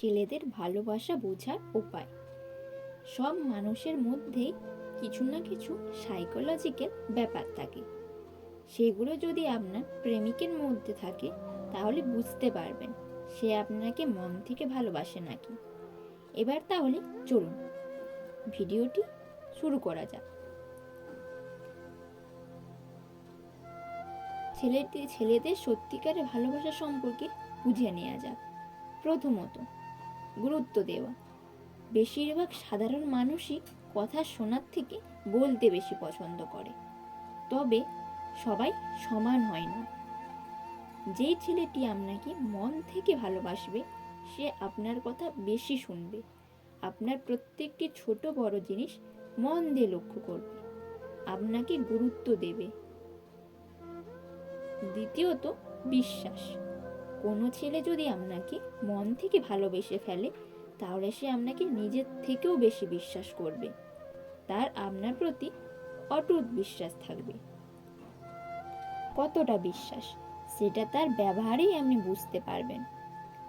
ছেলেদের ভালোবাসা বোঝার উপায়। সব মানুষের মধ্যেই কিছু না কিছু সাইকোলজিক্যাল ব্যাপার থাকে। সেগুলো যদি আপনার প্রেমিকের মধ্যে থাকে, তাহলে বুঝতে পারবেন সে আপনাকে মন থেকে ভালোবাসে নাকি। এবার তাহলে চলুন, ভিডিওটি শুরু করা যাক। ছেলেটি, ছেলেদের সত্যিকারের ভালোবাসা সম্পর্কে বুঝে নেওয়া যাক। প্রথমত গুরুত্ব দেওয়া। বেশিরভাগ সাধারণ মানুষই কথা শোনার থেকে বলতে বেশি পছন্দ করে। তবে সবাই সমান হয় না। যেই ছেলেটি আপনাকে মন থেকে ভালোবাসবে, সে আপনার কথা বেশি শুনবে। আপনার প্রত্যেকটি ছোট বড় জিনিস মন দিয়ে লক্ষ্য করবে। আপনাকে গুরুত্ব দেবে। দ্বিতীয়ত, বিশ্বাস। কোনো ছেলে যদি আপনাকে মন থেকে ভালোবেসে ফেলে, তাহলে সে আপনাকে নিজের থেকেও বেশি বিশ্বাস করবে। তার আপনার প্রতি অটুট বিশ্বাস থাকবে। কতটা বিশ্বাস? সেটা তার ব্যবহারেই আপনি বুঝতে পারবেন।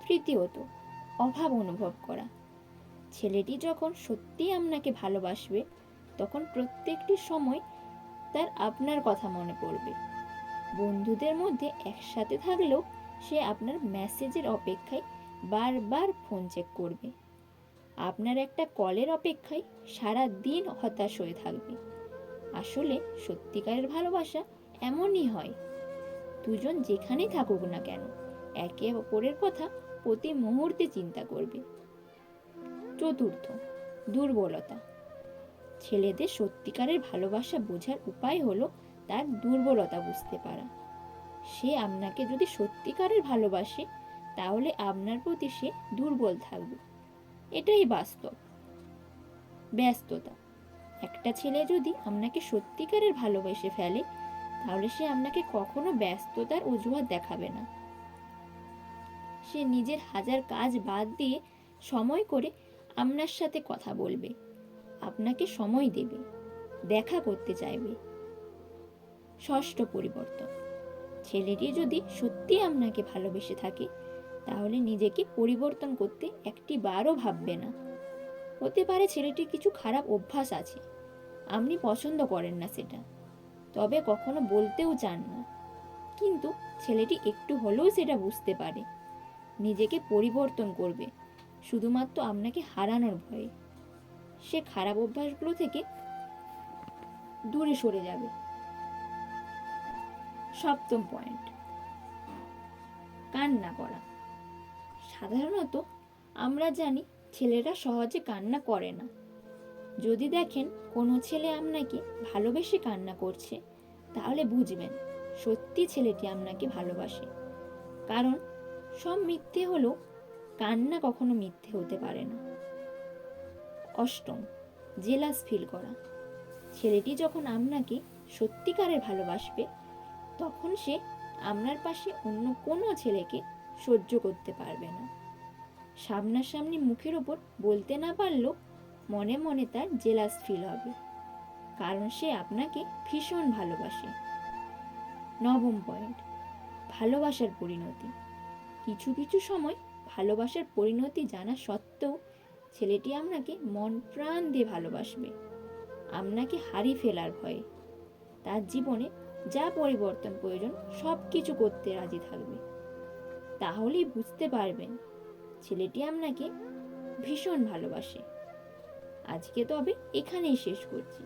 তৃতীয়ত, অভাব অনুভব করা। ছেলেটি যখন সত্যি আপনাকে ভালোবাসবে, তখন প্রত্যেকটি সময় তার আপনার কথা মনে পড়বে। বন্ধুদের মধ্যে একসাথে থাকলেও সে আপনার মেসেজের অপেক্ষায় বারবার ফোন চেক করবে। আপনার একটা কলের অপেক্ষায় সারা দিন হতাশ হয়ে থাকবে। আসলে সত্যিকারের ভালোবাসা এমনই হয়। দুজন যেখানেই থাকুক না কেন, একে অপরের কথা প্রতি মুহূর্তে চিন্তা করবে। চতুর্থ, দুর্বলতা। ছেলেদের সত্যিকারের ভালোবাসা বোঝার উপায় হলো তার দুর্বলতা বুঝতে পারা। সে আপনাকে যদি সত্যিকারের ভালোবাসে, তাহলে আপনার প্রতি সে দুর্বল থাকবে। এটাই বাস্তব। ব্যস্ততা। একটা ছেলে যদি আপনাকে সত্যিকারের ভালোবেসে ফেলে, তাহলে সে আপনাকে কখনো ব্যস্ততার অজুহাত দেখাবে না। সে নিজের হাজার কাজ বাদ দিয়ে সময় করে আপনার সাথে কথা বলবে। আপনাকে সময় দেবে। দেখা করতে চাইবে। ষষ্ঠ পরিবর্তন। ছেলেটি যদি সত্যি আপনাকে ভালোবেসে থাকে, তাহলে নিজেকে পরিবর্তন করতে একটি বারও ভাববে না। হতে পারে ছেলেটির কিছু খারাপ অভ্যাস আছে, আপনি পছন্দ করেন না সেটা, তবে কখনো বলতেও চান না। কিন্তু ছেলেটি একটু হলেও সেটা বুঝতে পারে, নিজেকে পরিবর্তন করবে, শুধুমাত্র আপনাকে হারানোর ভয়ে। সে খারাপ অভ্যাসগুলো থেকে দূরে সরে যাবে। সপ্তম পয়েন্ট। কান্না করা। সাধারণত আমরা জানি ছেলেরা সহজে কান্না করে না। যদি দেখেন কোনো ছেলে আপনাকে ভালোবেসে কান্না করছে, তাহলে বুঝবেন সত্যি ছেলেটি আপনাকে ভালোবাসে। কারণ সব মিথ্যে হলেও কান্না কখনো মিথ্যে হতে পারে না। অষ্টম, জেলাস ফিল করা। ছেলেটি যখন আপনাকে সত্যিকারের ভালোবাসবে তখন সে আপনার পাশে অন্য কোনো ছেলেকে সহ্য করতে পারবে না। সামনাসামনি মুখের ওপর বলতে না পারলেও মনে মনে তার জেলাস ফিল হবে, কারণ সে আপনাকে ভীষণ ভালোবাসে। নবম পয়েন্ট ভালোবাসার পরিণতি। কিছু কিছু সময় ভালোবাসার পরিণতি জানা সত্ত্বেও ছেলেটি আপনাকে মন প্রাণ দিয়ে ভালোবাসবে, আপনাকে হারিয়ে ফেলার ভয়ে। তার জীবনে যা পরিবর্তন প্রয়োজন সব কিছু করতে রাজি থাকবে। তাহলেই বুঝতে পারবেন, ছেলেটি আপনাকে ভীষণ ভালোবাসে। আজকে তবে এখানেই শেষ করছি।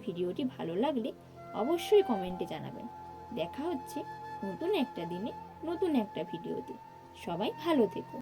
ভিডিওটি ভালো লাগলে অবশ্যই কমেন্টে জানাবেন। দেখা হচ্ছে নতুন একটা দিনে, নতুন একটা ভিডিওতে। সবাই ভালো থেকো।